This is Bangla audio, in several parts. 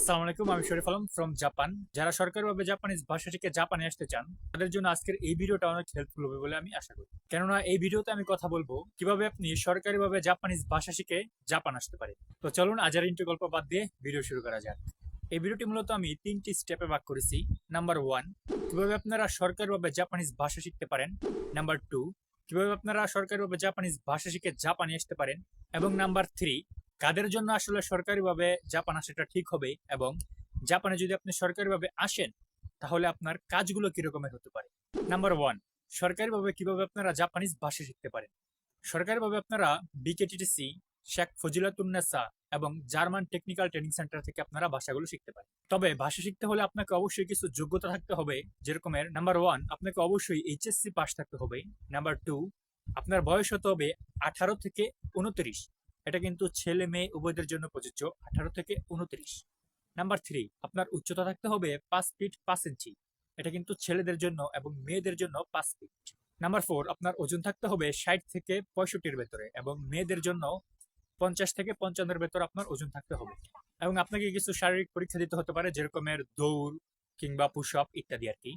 আসসালামু আলাইকুম, আমি শরীফ আলম ফ্রম জাপান যারা সরকারিভাবে জাপানিজ ভাষা শিখে জাপানে আসতে চান, তাদের জন্য আজকের এই ভিডিওটা অনেক হেল্পফুল হবে বলে আমি আশা করি। কেননা এই ভিডিওতে আমি কথা বলব কীভাবে আপনি সরকারিভাবে জাপানিজ ভাষা শিখে জাপান আসতে পারেন। তো চলুন আজার ইন্টু গল্প বাদ দিয়ে ভিডিও শুরু করা যাক। এই ভিডিওটি মূলত আমি তিনটি স্টেপে ভাগ করেছি। নাম্বার ওয়ান কীভাবে আপনারা সরকারিভাবে জাপানিজ ভাষা শিখতে পারেন। নাম্বার টু কীভাবে আপনারা সরকারিভাবে জাপানিজ ভাষা শিখে জাপানে আসতে পারেন। এবং নাম্বার থ্রি কাদের জন্য আসলে সরকারিভাবে জাপান আসাটা ঠিক হবে এবং জাপানে যদি আপনি সরকারিভাবে আসেন, তাহলে আপনার কাজগুলো কিরকমের হতে পারে? নাম্বার ওয়ান সরকারিভাবে কীভাবে আপনারা জাপানিজ ভাষা শিখতে পারেন? সরকারিভাবে আপনারা বিকেটিটিসি শেখ ফজিলাতুন্নেসা এবং জার্মান টেকনিক্যাল ট্রেনিং সেন্টার থেকে আপনারা ভাষাগুলো শিখতে পারেন। তবে ভাষা শিখতে হলে আপনাকে অবশ্যই কিছু যোগ্যতা থাকতে হবে যেরকমের নাম্বার ওয়ান আপনাকে অবশ্যই এইচএসসি পাস থাকতে হবে। নাম্বার টু আপনার বয়স হতে হবে আঠারো থেকে উনত্রিশ। এটা কিন্তু ছেলে মেয়ে উভয়দের জন্য প্রযোজ্য। আঠারো থেকে উনত্রিশ। নাম্বার থ্রি আপনার উচ্চতা থাকতে হবে পাঁচ ফিট পাঁচ ইঞ্চি এটা কিন্তু ছেলেদের জন্য এবং মেয়েদের জন্য পাঁচ ফিট নাম্বার ফোর আপনার ওজন থাকতে হবে ষাট থেকে পঁয়ষট্টির ভেতরে এবং মেয়েদের জন্য পঞ্চাশ থেকে পঞ্চান্নের ভেতরে আপনার ওজন থাকতে হবে। এবং আপনাকে কিছু শারীরিক পরীক্ষা দিতে হতে পারে, যেরকমের দৌড় কিংবা পুশ আপ ইত্যাদি আর কি।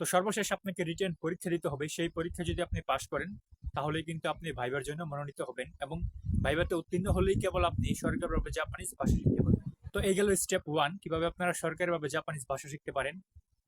তো সর্বশেষ আপনাকে রিটেন পরীক্ষা দিতে হবে। সেই পরীক্ষা যদি আপনি পাশ করেন তাহলে কিন্তু আপনি ভাইবার জন্য মনোনীত হবেন এবং ভাইভাতে উত্তীর্ণ হলেই কেবল আপনি সরকারিভাবে জাপানিজ ভাষা শিখতে পারবেন। তো এই গেল স্টেপ ওয়ান কীভাবে আপনারা সরকারিভাবে জাপানিজ ভাষা শিখতে পারেন।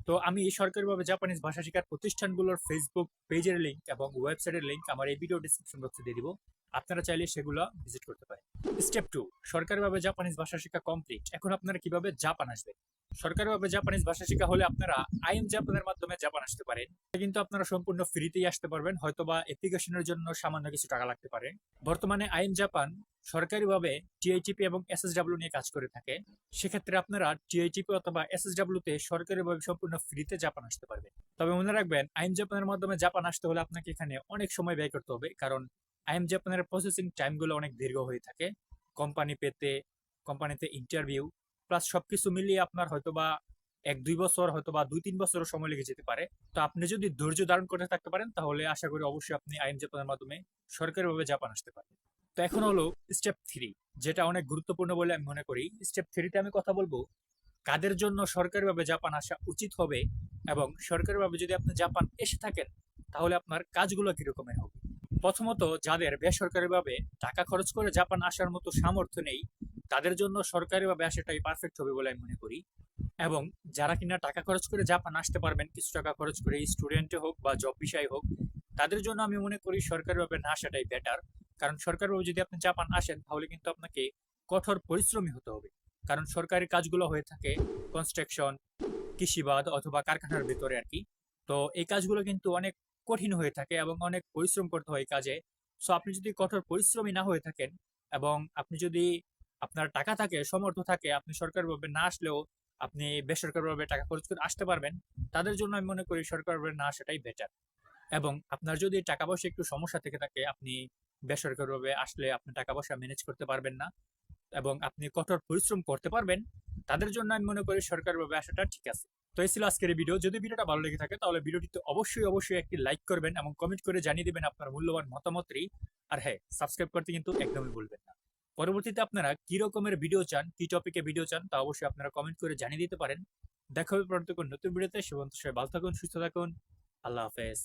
তো আমি এই সরকারিভাবে জাপানিজ ভাষা শেখার প্রতিষ্ঠানগুলোর ফেসবুক পেজের লিঙ্ক এবং ওয়েবসাইটের লিঙ্ক আমার এই ভিডিও ডিসক্রিপশন বক্সে দিয়ে দিব। আপনারা চাইলে সেগুলো ভিজিট করতে পারেন। স্টেপ টু সরকারিভাবে জাপানিজ ভাষা শেখা কমপ্লিট এখন আপনারা কীভাবে জাপান আসবেন? সরকারিভাবে জাপানিজ ভাষা শেখা হলে আপনারা আইএম জাপানের মাধ্যমে জাপান আসতে পারেন। কিন্তু আপনারা সম্পূর্ণ ফ্রিতেই আসতে পারবেন, হয়তোবা অ্যাপ্লিকেশনের জন্য সামান্য কিছু টাকা লাগতে পারে। বর্তমানে আইএম জাপান সরকারিভাবে টিআইটিপি এবং এসএসডাব্লিউ নিয়ে কাজ করে থাকে। সেক্ষেত্রে আপনারা টিআইটিপি অথবা এসএসডাব্লিউ তে সরকারিভাবে সম্পূর্ণ ফ্রিতে জাপান আসতে পারবেন। তবে মনে রাখবেন আইএম জাপানের মাধ্যমে জাপান আসতে হলে আপনাকে এখানে অনেক সময় ব্যয় করতে হবে। কারণ আইএম জাপানের প্রসেসিং টাইমগুলো অনেক দীর্ঘ হয়ে থাকে। কোম্পানি পেতে কোম্পানিতে ইন্টারভিউ প্লাস সবকিছু মিলিয়ে আপনার হয়তোবা এক, দুই বছর, হয়তোবা দুই, তিন বছরও সময় লেগে যেতে পারে। তো আপনি যদি ধৈর্য ধারণ করে থাকতে পারেন, তাহলে আশা করি অবশ্যই আপনি আইন জাপানের মাধ্যমে সরকারিভাবে জাপান আসতে পারবেন। তো এখন হলো স্টেপ থ্রি যেটা অনেক গুরুত্বপূর্ণ বলে আমি মনে করি। স্টেপ থ্রিতে আমি কথা বলব, কাদের জন্য সরকারিভাবে জাপান আসা উচিত হবে এবং সরকারিভাবে যদি আপনি জাপান এসে থাকেন, তাহলে আপনার কাজগুলো কিরকমের হবে? প্রথমত, যাদের বেসরকারিভাবে টাকা খরচ করে জাপান আসার মতো সামর্থ্য নেই তাদের জন্য সরকারি সরকারিভাবে আসাটাই পারফেক্ট হবে বলে আমি মনে করি। এবং যারা কিনা টাকা খরচ করে জাপান আসতে পারবেন, কিছু টাকা খরচ করে স্টুডেন্টে হোক বা জব বিষয় হোক, তাদের জন্য আমি মনে করি সরকারিভাবে না আসাটাই বেটার কারণ সরকারিভাবে যদি আপনি জাপান আসেন, তাহলে কিন্তু আপনাকে কঠোর পরিশ্রমী হতে হবে। কারণ সরকারি কাজগুলো হয়ে থাকে কনস্ট্রাকশন কৃষিবাদ অথবা কারখানার ভেতরে আর কি তো এই কাজগুলো কিন্তু অনেক কঠিন হয়ে থাকে এবং অনেক পরিশ্রম করতে হয় কাজে। সো আপনি যদি কঠোর পরিশ্রমী না হয়ে থাকেন এবং আপনি যদি আপনার টাকা থাকে, সমর্থ থাকে, আপনি সরকারিভাবে না আসলেও আপনি বেসরকারিভাবে টাকা খরচ করে আসতে পারবেন, তাদের জন্য আমি মনে করি সরকারিভাবে না আসাটাই বেটার এবং আপনার যদি টাকা পয়সা একটু সমস্যা থেকে থাকে, আপনি বেসরকারিভাবে আসলে আপনি টাকা পয়সা ম্যানেজ করতে পারবেন না এবং আপনি কঠোর পরিশ্রম করতে পারবেন, তাদের জন্য আমি মনে করি সরকারিভাবে আসাটা ঠিক আছে। তো এই ছিল আজকের ভিডিও যদি ভিডিওটা ভালো লেগে থাকে, তাহলে ভিডিওটিতে অবশ্যই অবশ্যই একটি লাইক করবেন এবং কমেন্ট করে জানিয়ে দিবেন আপনার মূল্যবান মতামতটি। আর হ্যাঁ সাবস্ক্রাইব করতে কিন্তু একদমই ভুলবেন না। পরবর্তীতে আপনারা কি রকমের ভিডিও চান, কি টপিকে ভিডিও চান, তা অবশ্যই আপনারা কমেন্ট করে জানিয়ে দিতে পারেন। দেখা হবে পরবর্তী নতুন ভিডিওতে সেবন্ত সবাই ভালো থাকুন, সুস্থ থাকুন। আল্লাহ হাফেজ।